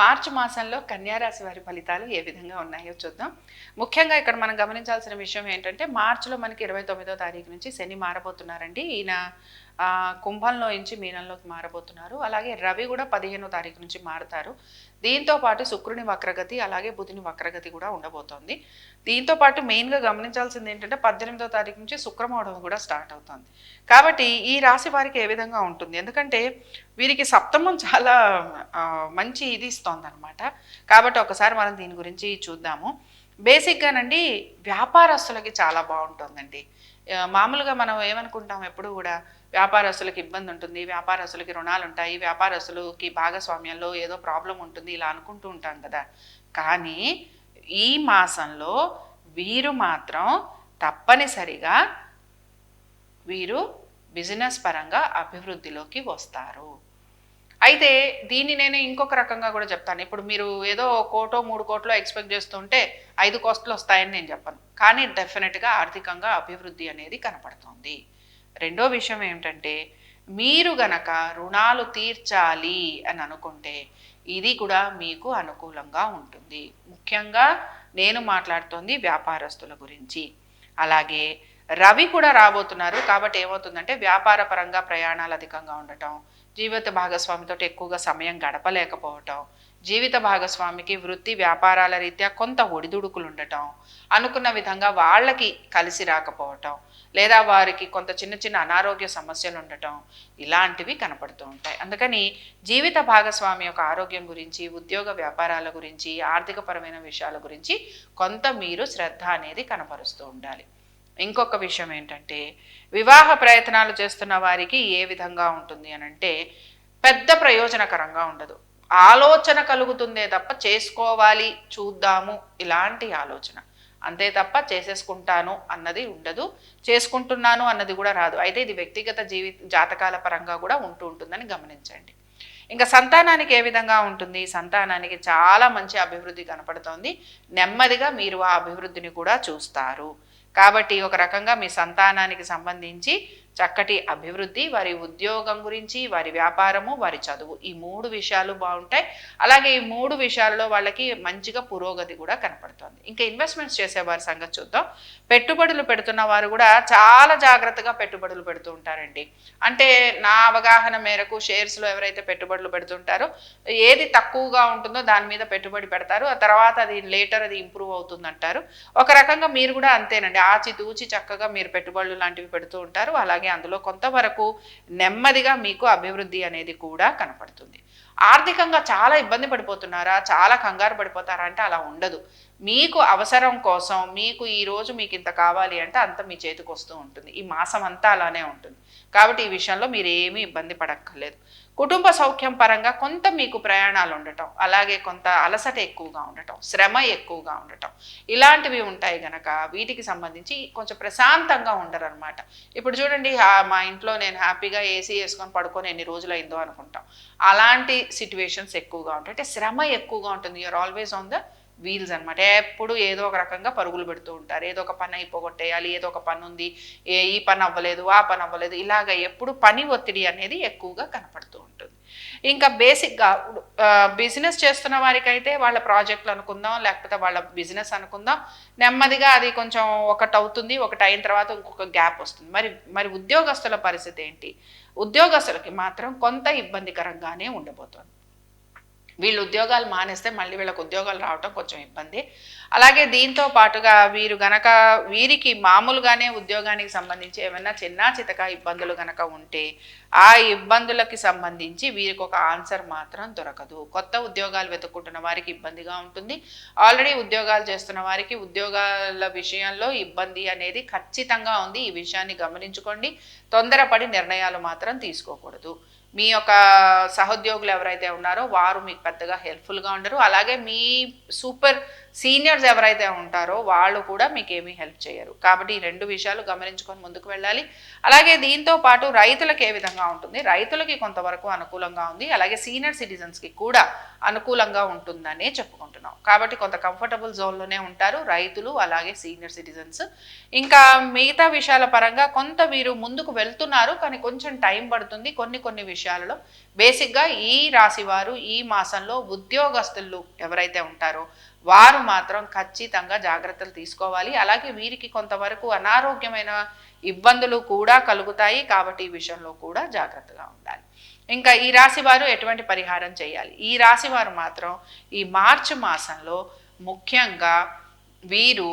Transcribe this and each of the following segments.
మార్చి మాసంలో కన్యారాశి వారి ఫలితాలు ఏ విధంగా ఉన్నాయో చూద్దాం. ముఖ్యంగా ఇక్కడ మనం గమనించాల్సిన విషయం ఏంటంటే మార్చిలో మనకి ఇరవై తొమ్మిదో తారీఖు నుంచి శని మారబోతున్నారండి. ఈయన కుంభంలో నుంచి మీనంలోకి మారబోతున్నారు. అలాగే రవి కూడా పదిహేనో తారీఖు నుంచి మారతారు. దీంతో పాటు శుక్రుని వక్రగతి అలాగే బుధుని వక్రగతి కూడా ఉండబోతోంది. దీంతో పాటు మెయిన్గా గమనించాల్సింది ఏంటంటే పద్దెనిమిదో తారీఖు నుంచి శుక్రమోఢం కూడా స్టార్ట్ అవుతుంది. కాబట్టి ఈ రాశి వారికి ఏ విధంగా ఉంటుంది? ఎందుకంటే వీరికి సప్తమం చాలా మంచి ఇది ఇస్తోంది అనమాట కాబట్టి ఒకసారి మనం దీని గురించి చూద్దాము. బేసిక్గానండి వ్యాపారస్తులకి చాలా బాగుంటుందండి. మామూలుగా మనం ఏమనుకుంటాం ఎప్పుడు కూడా వ్యాపారస్తులకు ఇబ్బంది ఉంటుంది వ్యాపారస్తులకి రుణాలు ఉంటాయి వ్యాపారస్తులకి భాగస్వామ్యంలో ఏదో ప్రాబ్లం ఉంటుంది ఇలా అనుకుంటూ ఉంటాం కదా. కానీ ఈ మాసంలో వీరు మాత్రం తప్పనిసరిగా వీరు బిజినెస్ పరంగా అభివృద్ధిలోకి వస్తారు. అయితే దీన్ని నేను ఇంకొక రకంగా కూడా చెప్తాను. ఇప్పుడు మీరు ఏదో కోటో మూడు కోట్లో ఎక్స్పెక్ట్ చేస్తుంటే ఐదు కోట్లు వస్తాయని నేను చెప్పను. కానీ డెఫినెట్గా ఆర్థికంగా అభివృద్ధి అనేది కనపడుతుంది. రెండో విషయం ఏమిటంటే మీరు గనక రుణాలు తీర్చాలి అని అనుకుంటే ఇది కూడా మీకు అనుకూలంగా ఉంటుంది. ముఖ్యంగా నేను మాట్లాడుతోంది వ్యాపారస్తుల గురించి. అలాగే రవి కూడా రాబోతున్నారు కాబట్టి ఏమవుతుందంటే వ్యాపార పరంగా ప్రయాణాలు అధికంగా ఉండటం జీవిత భాగస్వామితో ఎక్కువగా సమయం గడపలేకపోవటం జీవిత భాగస్వామికి వృత్తి వ్యాపారాల రీత్యా కొంత ఒడిదుడుకులు ఉండటం అనుకున్న విధంగా వాళ్ళకి కలిసి రాకపోవటం లేదా వారికి కొంత చిన్న చిన్న అనారోగ్య సమస్యలు ఉండటం ఇలాంటివి కనపడుతూ ఉంటాయి. అందుకని జీవిత భాగస్వామి యొక్క ఆరోగ్యం గురించి ఉద్యోగ వ్యాపారాల గురించి ఆర్థికపరమైన విషయాల గురించి కొంత మీరు శ్రద్ధ అనేది కనపరుస్తూ ఉండాలి. ఇంకొక విషయం ఏంటంటే వివాహ ప్రయత్నాలు చేస్తున్న వారికి ఏ విధంగా ఉంటుంది అని అంటే పెద్ద ప్రయోజనకరంగా ఉండదు. ఆలోచన కలుగుతుందే తప్ప చేసుకోవాలి చూద్దాము ఇలాంటి ఆలోచన. అంతే తప్ప చేసేసుకుంటాను అన్నది ఉండదు చేసుకుంటున్నాను అన్నది కూడా రాదు. అయితే ఇది వ్యక్తిగత జీవి జాతకాల పరంగా కూడా ఉంటూ ఉంటుందని గమనించండి. ఇంకా సంతానానికి ఏ విధంగా ఉంటుంది? సంతానానికి చాలా మంచి అభివృద్ధి కనపడుతోంది. నెమ్మదిగా మీరు ఆ అభివృద్ధిని కూడా చూస్తారు. కాబట్టి ఒక రకంగా మీ సంతానానికి సంబంధించి చక్కటి అభివృద్ధి వారి ఉద్యోగం గురించి వారి వ్యాపారము వారి చదువు ఈ మూడు విషయాలు బాగుంటాయి. అలాగే ఈ మూడు విషయాల్లో వాళ్ళకి మంచిగా పురోగతి కూడా కనపడుతుంది. ఇంకా ఇన్వెస్ట్మెంట్స్ చేసేవారి సంగతి చూద్దాం. పెట్టుబడులు పెడుతున్న వారు కూడా చాలా జాగ్రత్తగా పెట్టుబడులు పెడుతూ ఉంటారండి. అంటే నా అవగాహన మేరకు షేర్స్లో ఎవరైతే పెట్టుబడులు పెడుతుంటారో ఏది తక్కువగా ఉంటుందో దాని మీద పెట్టుబడి పెడతారు. ఆ తర్వాత అది లేటర్ అది ఇంప్రూవ్ అవుతుంది అంటారు ఒక రకంగా మీరు కూడా అంతేనండి. ఆచి తూచి చక్కగా మీరు పెట్టుబడులు లాంటివి పెడుతూ ఉంటారు. అలాగే అందులో కొంతవరకు నెమ్మదిగా మీకు అభివృద్ధి అనేది కూడా కనపడుతుంది. ఆర్థికంగా చాలా ఇబ్బంది పడిపోతున్నారా? చాలా కంగారు పడిపోతారా? అంటే అలా ఉండదు. మీకు అవసరం కోసం మీకు ఈ రోజు మీకు ఇంత కావాలి అంటే అంత మీ చేతికి వస్తూ ఉంటుంది. ఈ మాసం అంతా అలానే ఉంటుంది. కాబట్టి ఈ విషయంలో మీరు ఏమీ ఇబ్బంది పడక్కర్లేదు. కుటుంబ సౌఖ్యం పరంగా కొంత మీకు ప్రయాణాలు ఉండటం అలాగే కొంత అలసట ఎక్కువగా ఉండటం శ్రమ ఎక్కువగా ఉండటం ఇలాంటివి ఉంటాయి గనక వీటికి సంబంధించి కొంచెం ప్రశాంతంగా ఉండరు అనమాట ఇప్పుడు చూడండి మా ఇంట్లో నేను హ్యాపీగా ఏసీ వేసుకొని పడుకొని ఎన్ని రోజులు అయిందో అనుకుంటాం. అలాంటి సిట్యువేషన్స్ ఎక్కువగా ఉంటాయి. అంటే శ్రమ ఎక్కువగా ఉంటుంది. You are always on the wheels అనమాట ఎప్పుడు ఏదో ఒక రకంగా పరుగులు పెడుతూ ఉంటారు. ఏదో ఒక పని అయిపోగొట్టేయాలి ఏదో ఒక పని ఉంది. ఏ ఈ పని అవ్వలేదు ఆ పని అవ్వలేదు. ఇలాగ ఎప్పుడు పని ఒత్తిడి అనేది ఎక్కువగా కనపడుతూ ఉంటుంది. ఇంకా బేసిక్గా బిజినెస్ చేస్తున్న వారికైతే వాళ్ళ ప్రాజెక్టులు అనుకుందాం లేకపోతే వాళ్ళ బిజినెస్ అనుకుందాం. నెమ్మదిగా అది కొంచెం ఒకటి అవుతుంది ఒకటి అయిన తర్వాత ఇంకొక గ్యాప్ వస్తుంది. మరి మరి ఉద్యోగస్తుల పరిస్థితి ఏంటి? ఉద్యోగస్తులకి మాత్రం కొంత ఇబ్బందికరంగానే ఉండబోతోంది. వీళ్ళు ఉద్యోగాలు మానేస్తే మళ్ళీ వీళ్ళకి ఉద్యోగాలు రావటం కొంచెం ఇబ్బంది. అలాగే దీంతో పాటుగా వీరు గనక వీరికి మామూలుగానే ఉద్యోగానికి సంబంధించి ఏమైనా చిన్న చితక ఇబ్బందులు గనక ఉంటే ఆ ఇబ్బందులకి సంబంధించి వీరికి ఒక ఆన్సర్ మాత్రం దొరకదు. కొత్త ఉద్యోగాలు వెతుక్కుంటున్న వారికి ఇబ్బందిగా ఉంటుంది. ఆల్రెడీ ఉద్యోగాలు చేస్తున్న వారికి ఉద్యోగాల విషయంలో ఇబ్బంది అనేది ఖచ్చితంగా ఉంది. ఈ విషయాన్ని గమనించుకోండి. తొందరపడి నిర్ణయాలు మాత్రం తీసుకోకూడదు. మీ యొక్క సహోద్యోగులు ఎవరైతే ఉన్నారో వారు మీకు పెద్దగా హెల్ప్ఫుల్గా ఉండరు. అలాగే మీ సూపర్ సీనియర్స్ ఎవరైతే ఉంటారో వాళ్ళు కూడా మీకు ఏమీ హెల్ప్ చేయరు. కాబట్టి ఈ రెండు విషయాలు గమనించుకొని ముందుకు వెళ్ళాలి. అలాగే దీంతో పాటు రైతులకు ఏ విధంగా ఉంటుంది? రైతులకి కొంతవరకు అనుకూలంగా ఉంది. అలాగే సీనియర్ సిటిజన్స్కి కూడా అనుకూలంగా ఉంటుందనే చెప్పుకుంటున్నాం. కాబట్టి కొంత కంఫర్టబుల్ జోన్లోనే ఉంటారు రైతులు అలాగే సీనియర్ సిటిజన్స్ ఇంకా మిగతా విషయాల పరంగా కొంత వీరు ముందుకు వెళ్తున్నారు కానీ కొంచెం టైం పడుతుంది. కొన్ని కొన్ని విషయాలలో బేసిక్గా ఈ రాశి వారు ఈ మాసంలో ఉద్యోగస్తులు ఎవరైతే ఉంటారో వారు మాత్రం ఖచ్చితంగా జాగ్రత్తలు తీసుకోవాలి. అలాగే వీరికి కొంతవరకు అనారోగ్యమైన ఇబ్బందులు కూడా కలుగుతాయి కాబట్టి ఈ విషయంలో కూడా జాగ్రత్తగా ఉండాలి. ఇంకా ఈ రాశి వారు ఎటువంటి పరిహారం చేయాలి? ఈ రాశి వారు మాత్రం ఈ మార్చి మాసంలో ముఖ్యంగా వీరు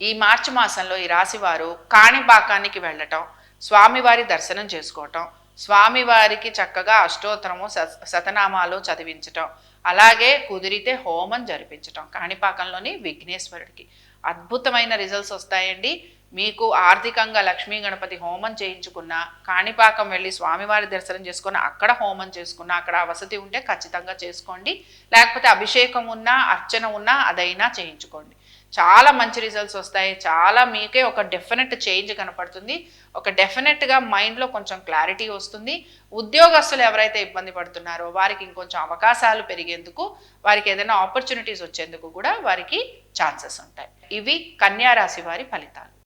ఈ మార్చి మాసంలో ఈ రాశివారు కాణిపాకానికి వెళ్ళటం స్వామివారి దర్శనం చేసుకోవటం స్వామివారికి చక్కగా అష్టోత్తరము శతనామాలు చదివించటం అలాగే కుదిరితే హోమం జరిపించటం కాణిపాకంలోని విఘ్నేశ్వరుడికి. అద్భుతమైన రిజల్ట్స్ వస్తాయండి. మీకు ఆర్థికంగా లక్ష్మీ గణపతి హోమం చేయించుకున్న కాణిపాకం వెళ్ళి స్వామివారి దర్శనం చేసుకున్న అక్కడ హోమం చేసుకున్న అక్కడ వసతి ఉంటే ఖచ్చితంగా చేసుకోండి. లేకపోతే అభిషేకం ఉన్నా అర్చన ఉన్నా అదైనా చేయించుకోండి. చాలా మంచి రిజల్ట్స్ వస్తాయి. చాలా మీకే ఒక డెఫినెట్ చేంజ్ కనపడుతుంది. ఒక డెఫినెట్గా మైండ్లో కొంచెం క్లారిటీ వస్తుంది. ఉద్యోగస్తులు ఎవరైతే ఇబ్బంది పడుతున్నారో వారికి ఇంకొంచెం అవకాశాలు పెరిగేందుకు వారికి ఏదైనా ఆపర్చునిటీస్ వచ్చేందుకు కూడా వారికి ఛాన్సెస్ ఉంటాయి. ఇవి కన్యారాశి వారి ఫలితాలు.